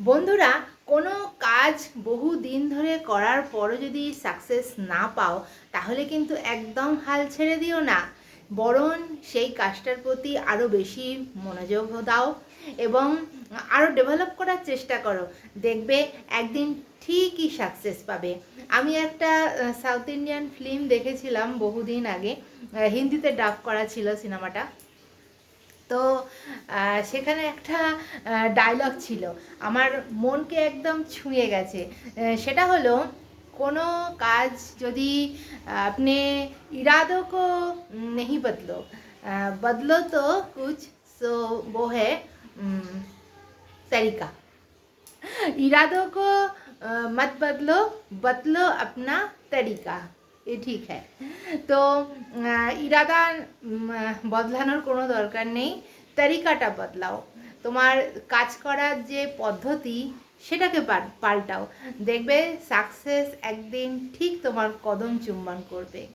বন্ধুরা, কোনো কাজ বহু দিন ধরে করার পরও যদি সাকসেস না পাও, তাহলে কিন্তু একদম হাল ছেড়ে দিও না। বরং সেই কাজটার প্রতি আরও বেশি মনোযোগ দাও এবং আরও ডেভেলপ করার চেষ্টা করো। দেখবে একদিন ঠিকই সাকসেস পাবে। আমি একটা সাউথ ইন্ডিয়ান ফিল্ম দেখেছিলাম বহুদিন আগে। হিন্দিতে ডাব করা ছিল সিনেমাটা তো আহ, সেখানে একটা ডায়লগ ছিল আমার মনকে একদম ছুঁয়ে গেছে আহ, সেটা হলো কোনো কাজ যদি আপনি इरादों को नहीं बदलो আহ, बदलो तो कुछ सो वो है उम, तरीका इरादों को अ, मत बदलो बदलो अपना तरीका এ ঠিক হ্যাঁ। তো ইরাদা বদলানোর কোনো দরকার নেই। তরিকাটা বদলাও। তোমার কাজ করার যে পদ্ধতি, সেটাকে পাল- পাল্টাও। দেখবে সাকসেস একদিন ঠিক তোমার কদম চুম্বন করবে।